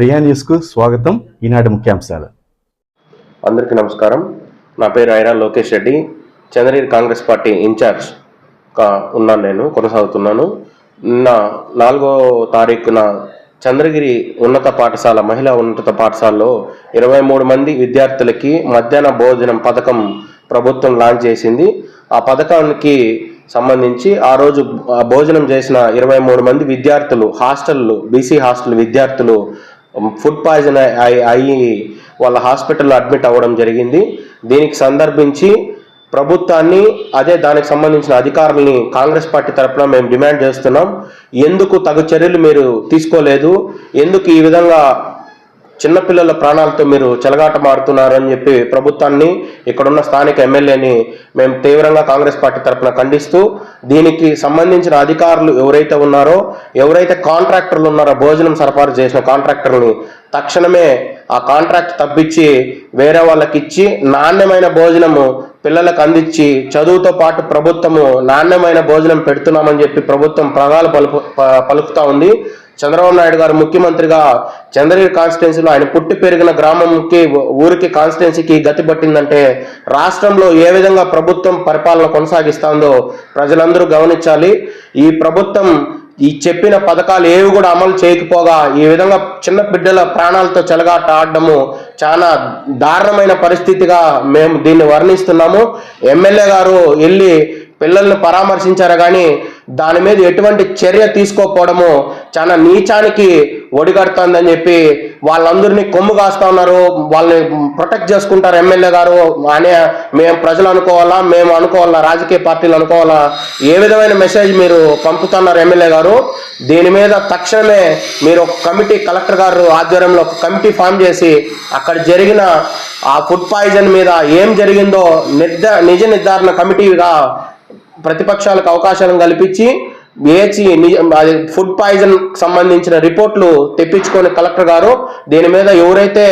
ప్రియా న్యూస్కు స్వాగతం. ఈనాటి ముఖ్యాంశాలు. అందరికీ నమస్కారం. నా పేరు ఐరా లోకేష్ రెడ్డి. చంద్రగిరి కాంగ్రెస్ పార్టీ ఇన్ఛార్జ్ ఉన్నాను నేను కొనసాగుతున్నాను. నిన్న నాలుగో తారీఖున చంద్రగిరి ఉన్నత పాఠశాల మహిళా ఉన్నత పాఠశాలలో ఇరవై మూడు మంది విద్యార్థులకి మధ్యాహ్న భోజనం పథకం ప్రభుత్వం లాంచ్ చేసింది. ఆ పథకానికి సంబంధించి ఆ రోజు భోజనం చేసిన ఇరవై మూడు మంది విద్యార్థులు హాస్టళ్ళు బీసీ హాస్టల్ విద్యార్థులు ఫుడ్ పాయిజన్ అయి అయ్యి వాళ్ళ హాస్పిటల్లో అడ్మిట్ అవ్వడం జరిగింది. దీనికి సందర్భించి ప్రభుత్వాన్ని అదే దానికి సంబంధించిన అధికారుల్ని కాంగ్రెస్ పార్టీ తరఫున మేము డిమాండ్ చేస్తున్నాం. ఎందుకు తగు చర్యలు మీరు తీసుకోలేదు? ఎందుకు ఈ విధంగా చిన్నపిల్లల ప్రాణాలతో మీరు చెలగాట మారుతున్నారు అని చెప్పి ప్రభుత్వాన్ని ఇక్కడున్న స్థానిక ఎమ్మెల్యేని మేము తీవ్రంగా కాంగ్రెస్ పార్టీ తరఫున ఖండిస్తూ దీనికి సంబంధించిన అధికారులు ఎవరైతే ఉన్నారో ఎవరైతే కాంట్రాక్టర్లు ఉన్నారో భోజనం సరఫరా చేసిన కాంట్రాక్టర్ని తక్షణమే ఆ కాంట్రాక్ట్ తప్పించి వేరే వాళ్ళకి ఇచ్చి నాణ్యమైన భోజనము పిల్లలకు అందించి చదువుతో పాటు ప్రభుత్వము నాణ్యమైన భోజనం పెడుతున్నామని చెప్పి ప్రభుత్వం ప్రగాలు పలుపు పలుకుతా ఉంది. చంద్రబాబు నాయుడు గారు ముఖ్యమంత్రిగా చంద్రగిరి కాన్స్టిట్యున్సీలో ఆయన పుట్టి పెరిగిన గ్రామంకి ఊరికి కాన్స్టిట్యున్సీకి గతి పట్టిందంటే రాష్ట్రంలో ఏ విధంగా ప్రభుత్వం పరిపాలన కొనసాగిస్తుందో ప్రజలందరూ గమనించాలి. ఈ ప్రభుత్వం ఈ చెప్పిన పథకాలు ఏవి కూడా అమలు చేయకపోగా ఈ విధంగా చిన్న బిడ్డల ప్రాణాలతో చెలగాట ఆడడము చాలా దారుణమైన పరిస్థితిగా మేము దీన్ని వర్ణిస్తున్నాము. ఎమ్మెల్యే గారు వెళ్ళి పిల్లల్ని పరామర్శించారు కానీ దాని మీద ఎటువంటి చర్య తీసుకోకపోవడము చాలా నీచానికి ఒడిగడుతుందని చెప్పి వాళ్ళందరినీ కొమ్ము కాస్తా ఉన్నారు. వాళ్ళని ప్రొటెక్ట్ చేసుకుంటారు ఎమ్మెల్యే గారు. అనే మేము ప్రజలు అనుకోవాలా మేము అనుకోవాలా రాజకీయ పార్టీలు అనుకోవాలా? ఏ విధమైన మెసేజ్ మీరు పంపుతున్నారు ఎమ్మెల్యే గారు? దీని మీద తక్షణమే మీరు ఒక కమిటీ కలెక్టర్ గారు ఆధ్వర్యంలో ఒక కమిటీ ఫామ్ చేసి అక్కడ జరిగిన ఆ ఫుడ్ పాయిజన్ మీద ఏం జరిగిందో నిర్ధ నిజ నిర్ధారణ కమిటీగా ప్రతిపక్షాలకు అవకాశాలను కల్పించి వేచి అది ఫుడ్ పాయిజన్ సంబంధించిన రిపోర్ట్లు తెప్పించుకొని కలెక్టర్ గారు దీని మీద ఎవరైతే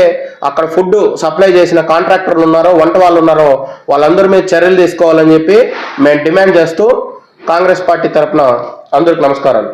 అక్కడ ఫుడ్ సప్లై చేసిన కాంట్రాక్టర్లు ఉన్నారో వంట వాళ్ళు ఉన్నారో వాళ్ళందరి మీద చర్యలు తీసుకోవాలని చెప్పి మేము డిమాండ్ చేస్తూ కాంగ్రెస్ పార్టీ తరఫున అందరికి నమస్కారాలు.